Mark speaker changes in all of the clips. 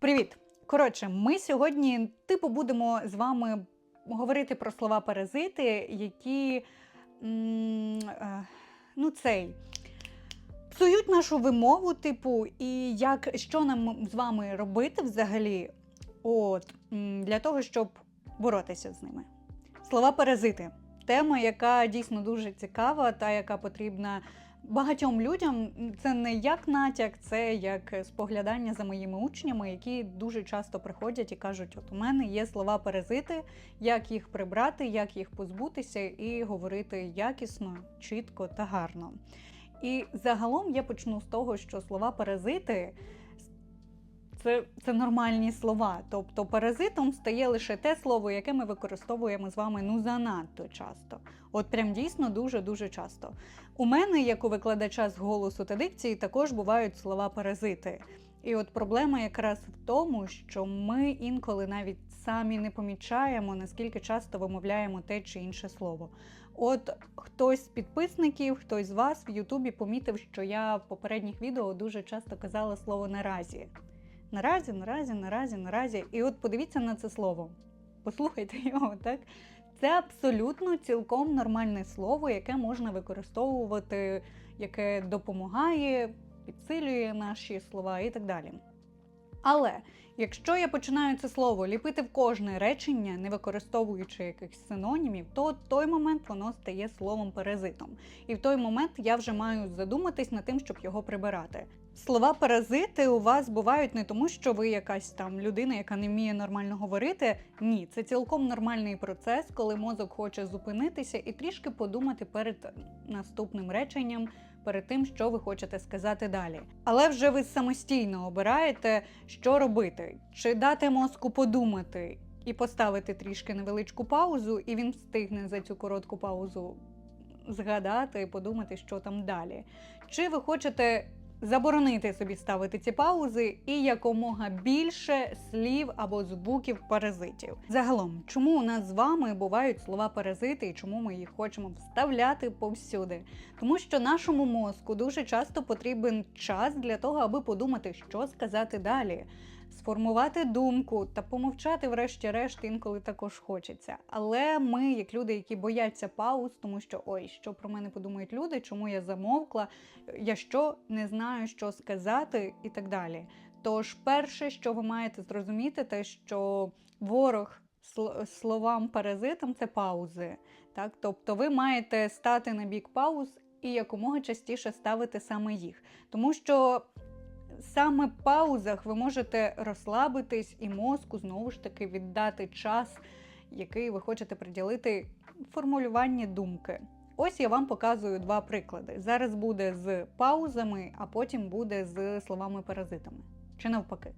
Speaker 1: Привіт! Коротше, ми сьогодні, типу, будемо з вами говорити про слова паразити, які е, ну, цей, псують нашу вимову, типу, і як, що нам з вами робити взагалі, от, для того, щоб боротися з ними. Слова паразити. Тема, яка дійсно дуже цікава, та яка потрібна багатьом людям. Це не як натяк, це як споглядання за моїми учнями, які дуже часто приходять і кажуть: от у мене є слова паразити, як їх прибрати, як їх позбутися, і говорити якісно, чітко та гарно. І загалом я почну з того, що слова паразити. Це, це нормальні слова. Тобто паразитом стає лише те слово, яке ми використовуємо з вами ну занадто часто. От прям дійсно дуже-дуже часто. У мене, як у викладача з голосу та дикції, також бувають слова паразити. І от проблема якраз в тому, що ми інколи навіть самі не помічаємо, наскільки часто вимовляємо те чи інше слово. От хтось з підписників, хтось з вас в Ютубі помітив, що я в попередніх відео дуже часто казала слово наразі. Наразі, наразі, наразі, наразі. І от подивіться на це слово. Послухайте його, так? Це абсолютно цілком нормальне слово, яке можна використовувати, яке допомагає, підсилює наші слова і так далі. Але якщо я починаю це слово ліпити в кожне речення, не використовуючи якихось синонімів, то в той момент воно стає словом паразитом. І в той момент я вже маю задуматись над тим, щоб його прибирати. Слова паразити у вас бувають не тому, що ви якась там людина, яка не вміє нормально говорити. Ні, це цілком нормальний процес, коли мозок хоче зупинитися і трішки подумати перед наступним реченням, перед тим, що ви хочете сказати далі. Але вже ви самостійно обираєте, що робити, чи дати мозку подумати і поставити трішки невеличку паузу, і він встигне за цю коротку паузу згадати і подумати, що там далі. Чи ви хочете заборонити собі ставити ці паузи і якомога більше слів або звуків паразитів. Загалом, чому у нас з вами бувають слова паразити і чому ми їх хочемо вставляти повсюди? Тому що нашому мозку дуже часто потрібен час для того, аби подумати, що сказати далі. Сформувати думку та помовчати, врешті-решт, інколи також хочеться. Але ми, як люди, які бояться пауз, тому що ой, що про мене подумають люди, чому я замовкла, я що не знаю, що сказати, і так далі. Тож, перше, що ви маєте зрозуміти, те, що ворог словам паразитам це паузи. Так? Тобто ви маєте стати на бік пауз і якомога частіше ставити саме їх. Тому що саме паузах ви можете розслабитись і мозку знову ж таки віддати час, який ви хочете приділити формулюванні думки. Ось я вам показую два приклади. Зараз буде з паузами, а потім буде з словами-паразитами. Чи навпаки.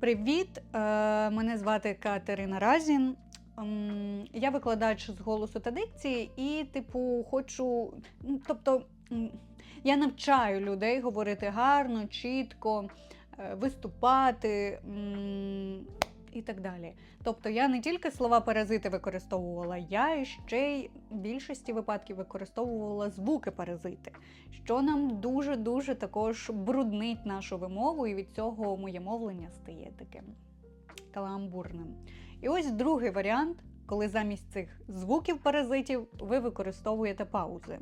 Speaker 1: Привіт! е, Мене звати Катерина Разін. Ем, Я викладач з голосу та дикції, і, типу, хочу. Тобто, я навчаю людей говорити гарно, чітко, е, виступати і так далі. Тобто я не тільки слова паразити використовувала, я ще й в більшості випадків використовувала звуки паразити, що нам дуже-дуже також бруднить нашу вимову, і від цього моє мовлення стає таким каламбурним. І ось другий варіант, коли замість цих звуків паразитів ви використовуєте паузи.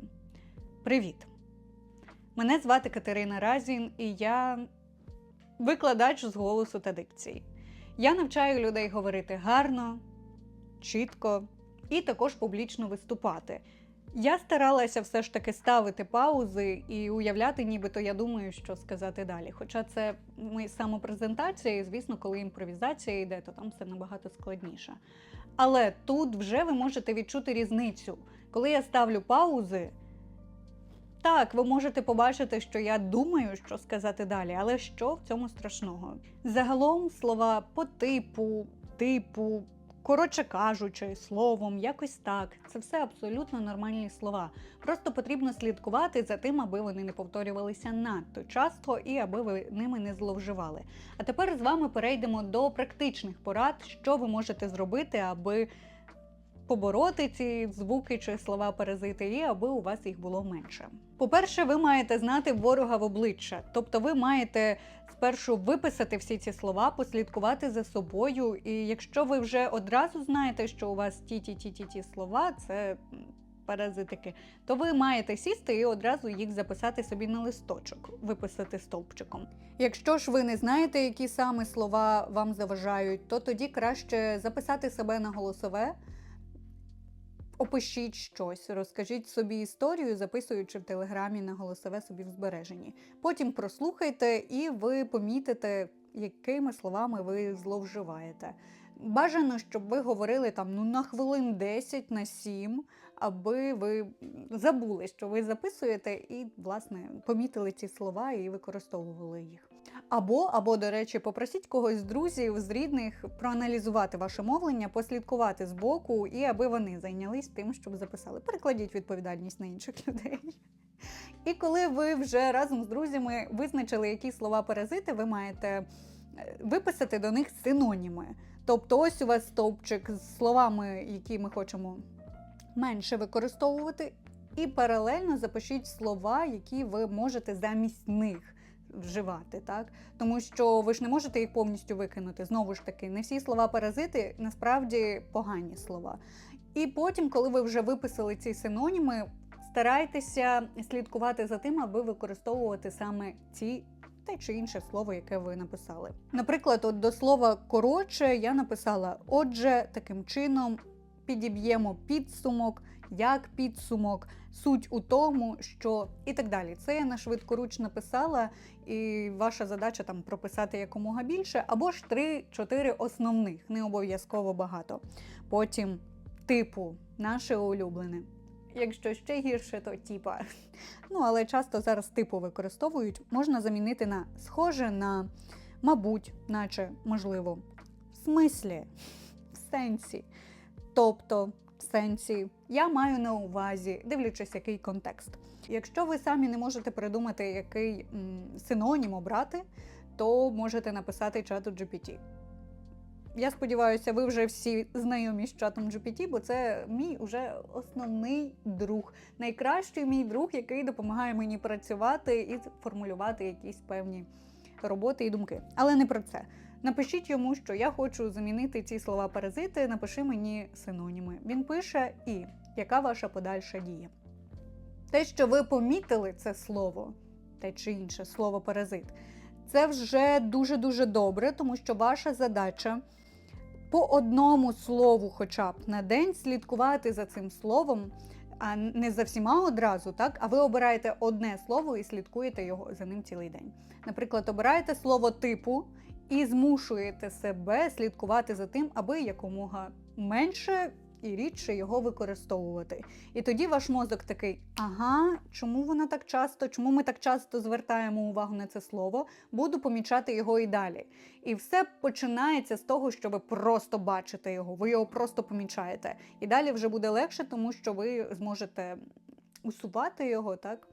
Speaker 1: Привіт! Мене звати Катерина Разін, і я викладач з голосу та дикції. Я навчаю людей говорити гарно, чітко і також публічно виступати. Я старалася все ж таки ставити паузи і уявляти, нібито я думаю, що сказати далі. Хоча це ми самопрезентація, і звісно, коли імпровізація йде, то там все набагато складніше. Але тут вже ви можете відчути різницю. Коли я ставлю паузи, так, ви можете побачити, що я думаю, що сказати далі, але що в цьому страшного? Загалом слова по типу, типу, коротше кажучи, словом, якось так. Це все абсолютно нормальні слова. Просто потрібно слідкувати за тим, аби вони не повторювалися надто часто і аби ви ними не зловживали. А тепер з вами перейдемо до практичних порад, що ви можете зробити, аби побороти ці звуки чи слова паразити, і аби у вас їх було менше. По-перше, ви маєте знати ворога в обличчя, тобто ви маєте спершу виписати всі ці слова, послідкувати за собою. І якщо ви вже одразу знаєте, що у вас ті ті ті ті ті слова, це паразитики, то ви маєте сісти і одразу їх записати собі на листочок, виписати стовпчиком. Якщо ж ви не знаєте, які саме слова вам заважають, то тоді краще записати себе на голосове. Опишіть щось, розкажіть собі історію, записуючи в телеграмі на голосове собі в збереженні. Потім прослухайте і ви помітите, якими словами ви зловживаєте. Бажано, щоб ви говорили там ну на хвилин 10 на 7, аби ви забули, що ви записуєте, і, власне, помітили ці слова і використовували їх. Або, або, до речі, попросіть когось з друзів, з рідних проаналізувати ваше мовлення, послідкувати збоку, і аби вони зайнялись тим, щоб записали. Перекладіть відповідальність на інших людей. І коли ви вже разом з друзями визначили, які слова паразити, ви маєте е, виписати до них синоніми. Тобто, ось у вас стовпчик з словами, які ми хочемо менше використовувати, і паралельно запишіть слова, які ви можете замість них вживати, так? Тому що ви ж не можете їх повністю викинути. Знову ж таки, не всі слова паразити насправді погані слова. І потім, коли ви вже виписали ці синоніми, старайтеся слідкувати за тим, аби використовувати саме ці. Те чи інше слово, яке ви написали. Наприклад, от до слова коротше я написала отже, таким чином підіб'ємо підсумок, як підсумок, суть у тому, що і так далі. Це я на швидкоруч написала, і ваша задача там прописати якомога більше, або ж 3-4 основних, не обов'язково багато. Потім типу, наше улюблене. Якщо ще гірше, то типа. Ну, але часто зараз типу використовують, можна замінити на схоже на мабуть, наче можливо, в смислі, в сенсі. Тобто, в сенсі, я маю на увазі, дивлячись, який контекст. Якщо ви самі не можете придумати, який м, синонім обрати, то можете написати чату GPT. Я сподіваюся, ви вже всі знайомі з чатом GPT, бо це мій уже основний друг, найкращий мій друг, який допомагає мені працювати і формулювати якісь певні роботи і думки. Але не про це. Напишіть йому, що я хочу замінити ці слова паразити, напиши мені синоніми. Він пише і яка ваша подальша дія. Те, що ви помітили це слово, те чи інше слово паразит, це вже дуже-дуже добре, тому що ваша задача по одному слову, хоча б на день, слідкувати за цим словом, а не за всіма одразу, так? А ви обираєте одне слово і слідкуєте його за ним цілий день. Наприклад, обираєте слово типу і змушуєте себе слідкувати за тим, аби якомога менше і рідше його використовувати. І тоді ваш мозок такий: ага, чому вона так часто, чому ми так часто звертаємо увагу на це слово, буду помічати його і далі. І все починається з того, що ви просто бачите його, ви його просто помічаєте. І далі вже буде легше, тому що ви зможете усувати його, так?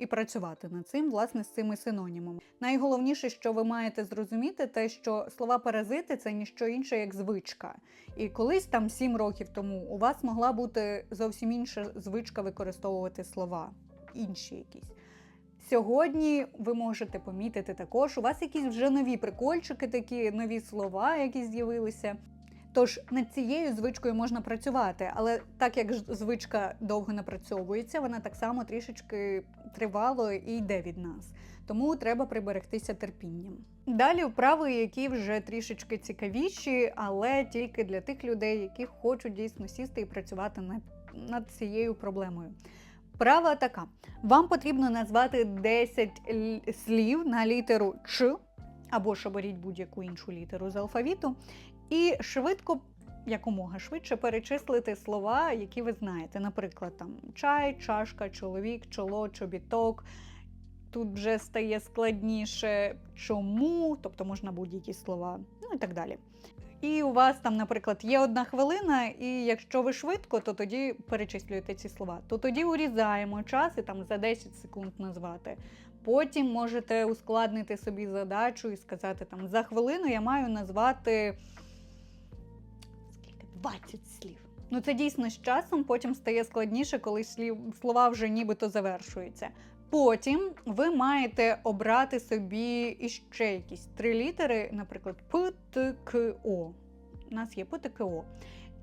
Speaker 1: І працювати над цим, власне, з цими синонімами. Найголовніше, що ви маєте зрозуміти, те, що слова паразити це ніщо інше, як звичка. І колись там сім років тому у вас могла бути зовсім інша звичка використовувати слова, інші якісь. Сьогодні ви можете помітити також, у вас якісь вже нові прикольчики, такі нові слова, які з'явилися. Тож над цією звичкою можна працювати, але так як звичка довго напрацьовується, вона так само трішечки тривало і йде від нас. Тому треба приберегтися терпінням. Далі вправи, які вже трішечки цікавіші, але тільки для тих людей, які хочуть дійсно сісти і працювати над, над цією проблемою. Вправа така: вам потрібно назвати 10 л- слів на літеру Ч, або ж оберіть будь-яку іншу літеру з алфавіту, і швидко, якомога швидше перечислити слова, які ви знаєте. Наприклад, там чай, чашка, чоловік, чоло, чобіток. Тут вже стає складніше чому, тобто можна будь-які слова, ну і так далі. І у вас там, наприклад, є одна хвилина, і якщо ви швидко, то тоді перечислюєте ці слова. То тоді урізаємо час і там за 10 секунд назвати. Потім можете ускладнити собі задачу і сказати, там за хвилину я маю назвати? 20 слів. Ну це дійсно з часом потім стає складніше, коли слів, слова вже нібито завершуються. Потім ви маєте обрати собі іще якісь три літери, наприклад, П, Т, К, О. У нас є П, Т, К, О.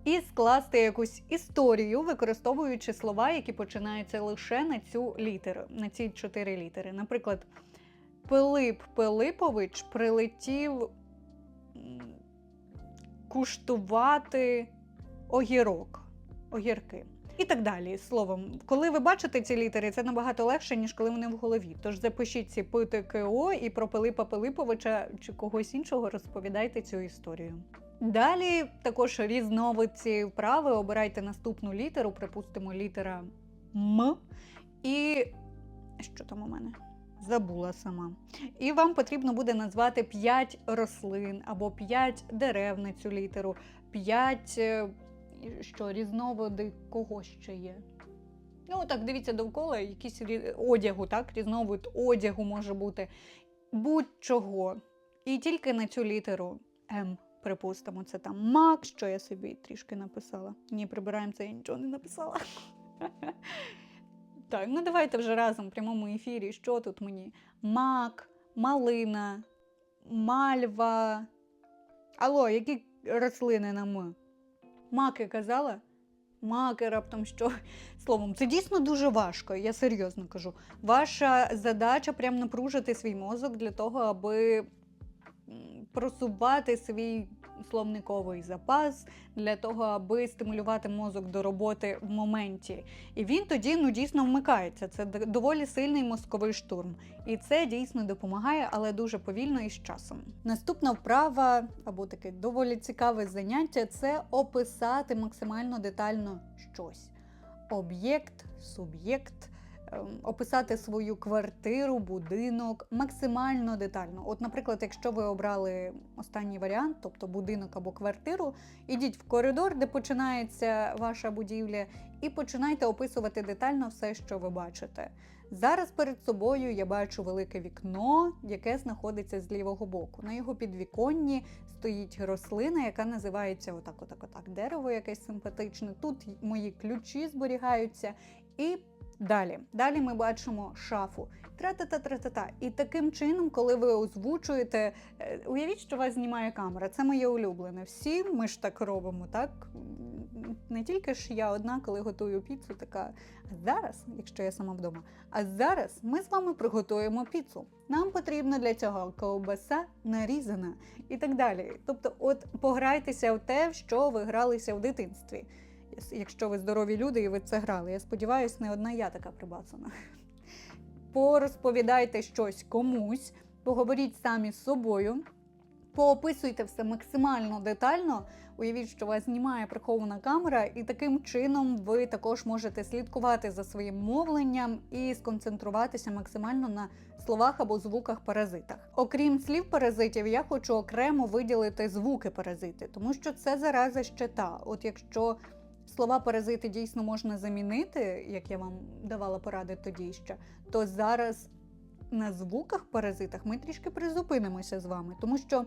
Speaker 1: І скласти якусь історію, використовуючи слова, які починаються лише на цю літеру, на ці чотири літери. Наприклад, Пилип Пилипович прилетів куштувати огірок, огірки. І так далі. Словом, коли ви бачите ці літери, це набагато легше, ніж коли вони в голові. Тож запишіть ці ПТКО і про Пилипа Пилиповича чи когось іншого розповідайте цю історію. Далі також різновид цієї вправи. Обирайте наступну літеру, припустимо, літера М. І що там у мене? Забула сама. І вам потрібно буде назвати 5 рослин або 5 дерев на цю літеру, 5 що, різновиди кого ще є. Ну, так, дивіться довкола, якийсь рі- одягу, так, різновид одягу може бути будь-чого. І тільки на цю літеру М, припустимо, це там мак, що я собі трішки написала. Ні, прибираємо це, я нічого не написала. Так, ну давайте вже разом в прямому ефірі. Що тут мені? Мак, малина, мальва. Алло, які рослини на М? Маки казала? Маки раптом що? Словом, це дійсно дуже важко, я серйозно кажу. Ваша задача прям напружити свій мозок для того, аби просувати свій словниковий запас, для того, аби стимулювати мозок до роботи в моменті. І він тоді ну, дійсно вмикається. Це доволі сильний мозковий штурм. І це дійсно допомагає, але дуже повільно і з часом. Наступна вправа або таке доволі цікаве заняття це описати максимально детально щось. Об'єкт, суб'єкт, описати свою квартиру, будинок максимально детально. От, наприклад, якщо ви обрали останній варіант, тобто будинок або квартиру, ідіть в коридор, де починається ваша будівля, і починайте описувати детально все, що ви бачите. Зараз перед собою я бачу велике вікно, яке знаходиться з лівого боку. На його підвіконні стоїть рослина, яка називається отак, отак, отак, дерево якесь симпатичне. Тут мої ключі зберігаються. І далі. Далі ми бачимо шафу. Тра-та-та-тра-та-та. І таким чином, коли ви озвучуєте, е, уявіть, що вас знімає камера. Це моє улюблене. Всі ми ж так робимо, так? Не тільки ж я одна, коли готую піцу, така. А зараз, якщо я сама вдома, а зараз ми з вами приготуємо піцу. Нам потрібно для цього ковбаса нарізана і так далі. Тобто, от пограйтеся в те, в що ви гралися в дитинстві. Якщо ви здорові люди і ви це грали. Я сподіваюся, не одна я така прибацана. Порозповідайте щось комусь, поговоріть самі з собою, поописуйте все максимально детально. Уявіть, що вас знімає прихована камера, і таким чином ви також можете слідкувати за своїм мовленням і сконцентруватися максимально на словах або звуках паразитах. Окрім слів паразитів, я хочу окремо виділити звуки паразити, тому що це зараза ще та. От якщо слова паразити дійсно можна замінити, як я вам давала поради тоді ще, то зараз на звуках паразитах ми трішки призупинимося з вами, тому що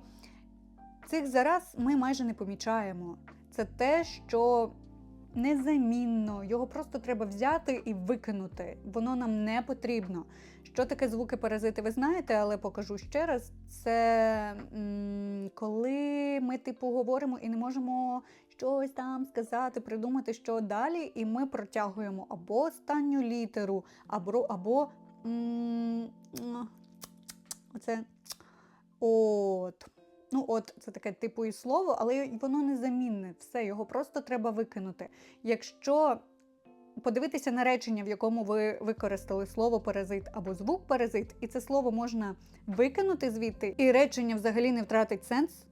Speaker 1: цих зараз ми майже не помічаємо. Це те, що незамінно, його просто треба взяти і викинути. Воно нам не потрібно. Що таке звуки паразити, ви знаєте, але покажу ще раз. Це м, коли ми, типу, говоримо і не можемо щось там сказати, придумати, що далі, і ми протягуємо або останню літеру, або. або оце от. Ну, от, це таке типу і слово, але воно незамінне. Все, його просто треба викинути. Якщо подивитися на речення, в якому ви використали слово паразит або звук паразит, і це слово можна викинути звідти, і речення взагалі не втратить сенс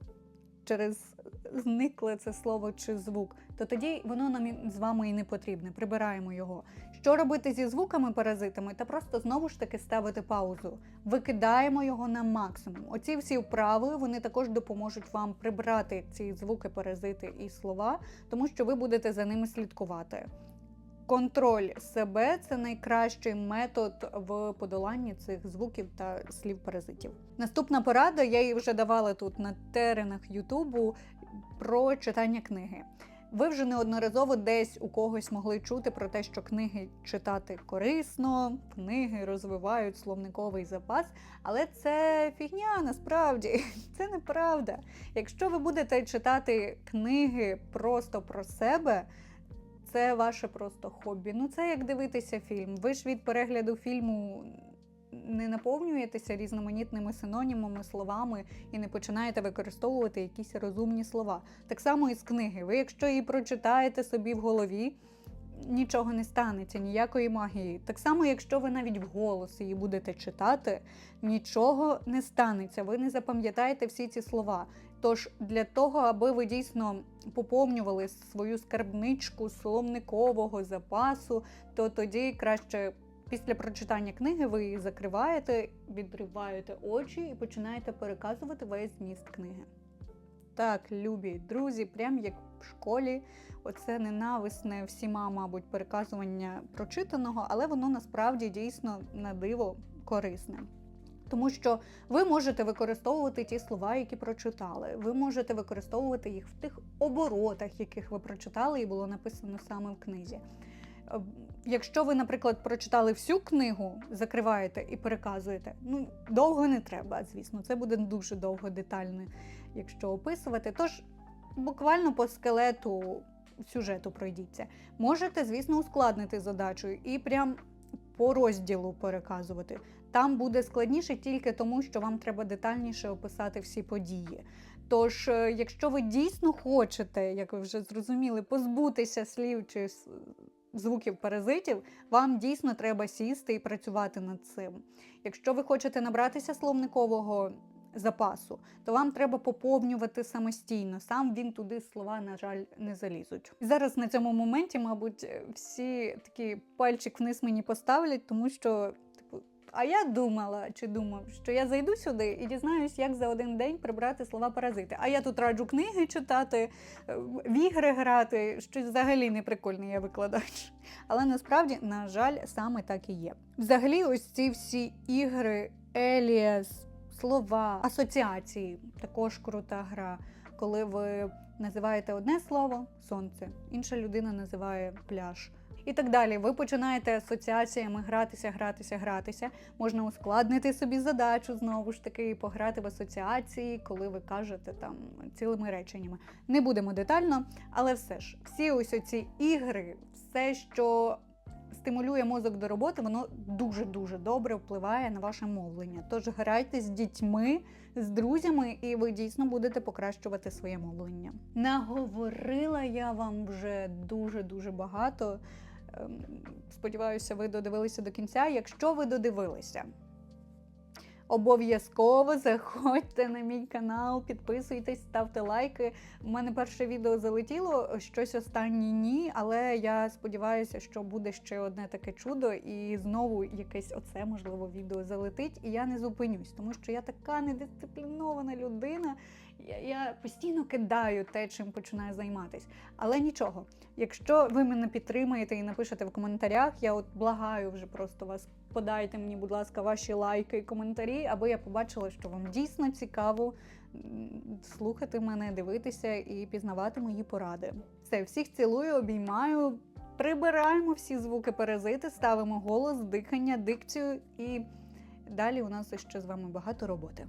Speaker 1: через зникле це слово чи звук, то тоді воно нам з вами і не потрібне. Прибираємо його. Що робити зі звуками паразитами? Та просто знову ж таки ставити паузу. Викидаємо його на максимум. Оці всі вправи вони також допоможуть вам прибрати ці звуки, паразити і слова, тому що ви будете за ними слідкувати. Контроль себе це найкращий метод в подоланні цих звуків та слів паразитів. Наступна порада, я її вже давала тут на теренах Ютубу про читання книги. Ви вже неодноразово десь у когось могли чути про те, що книги читати корисно, книги розвивають словниковий запас, але це фігня насправді, це неправда. Якщо ви будете читати книги просто про себе, це ваше просто хобі. Ну це як дивитися фільм. Ви ж від перегляду фільму не наповнюєтеся різноманітними синонімами, словами і не починаєте використовувати якісь розумні слова. Так само і з книги. Ви, якщо її прочитаєте собі в голові, нічого не станеться, ніякої магії. Так само, якщо ви навіть вголос її будете читати, нічого не станеться. Ви не запам'ятаєте всі ці слова. Тож для того, аби ви дійсно поповнювали свою скарбничку словникового запасу, то тоді краще після прочитання книги ви закриваєте, відриваєте очі і починаєте переказувати весь зміст книги. Так, любі друзі, прям як в школі, оце ненависне всіма, мабуть, переказування прочитаного, але воно насправді дійсно на диво корисне. Тому що ви можете використовувати ті слова, які прочитали. Ви можете використовувати їх в тих оборотах, яких ви прочитали, і було написано саме в книзі. Якщо ви, наприклад, прочитали всю книгу, закриваєте і переказуєте, ну довго не треба, звісно, це буде дуже довго детально, якщо описувати. Тож буквально по скелету сюжету пройдіться. Можете, звісно, ускладнити задачу і прям по розділу переказувати. Там буде складніше тільки тому, що вам треба детальніше описати всі події. Тож, е, якщо ви дійсно хочете, як ви вже зрозуміли, позбутися слів чи звуків паразитів, вам дійсно треба сісти і працювати над цим. Якщо ви хочете набратися словникового запасу, то вам треба поповнювати самостійно. Сам він туди слова, на жаль, не залізуть. І зараз на цьому моменті, мабуть, всі такі пальчик вниз мені поставлять, тому що. А я думала чи думав, що я зайду сюди і дізнаюсь, як за один день прибрати слова паразити. А я тут раджу книги читати, е, в ігри грати, щось взагалі не прикольний я викладач. Але насправді, на жаль, саме так і є. Взагалі, ось ці всі ігри, Еліас, слова, асоціації також крута гра, коли ви називаєте одне слово сонце, інша людина називає пляж. І так далі. Ви починаєте асоціаціями гратися, гратися, гратися. Можна ускладнити собі задачу знову ж таки, пограти в асоціації, коли ви кажете там цілими реченнями. Не будемо детально, але все ж, всі ось оці ігри, все, що стимулює мозок до роботи, воно дуже-дуже добре впливає на ваше мовлення. Тож грайте з дітьми, з друзями, і ви дійсно будете покращувати своє мовлення. Наговорила я вам вже дуже-дуже багато. Ем, Сподіваюся, ви додивилися до кінця. Якщо ви додивилися, Обов'язково заходьте на мій канал, підписуйтесь, ставте лайки. У мене перше відео залетіло, щось останнє ні, але я сподіваюся, що буде ще одне таке чудо, і знову якесь оце можливо відео залетить. І я не зупинюсь, тому що я така недисциплінована людина. Я, я постійно кидаю те, чим починаю займатися. Але нічого, якщо ви мене підтримаєте і напишете в коментарях, я от благаю вже просто вас. Подайте мені, будь ласка, ваші лайки і коментарі, аби я побачила, що вам дійсно цікаво слухати мене, дивитися і пізнавати мої поради. Все, всіх цілую, обіймаю. Прибираємо всі звуки паразити, ставимо голос, дихання, дикцію і далі у нас ще з вами багато роботи.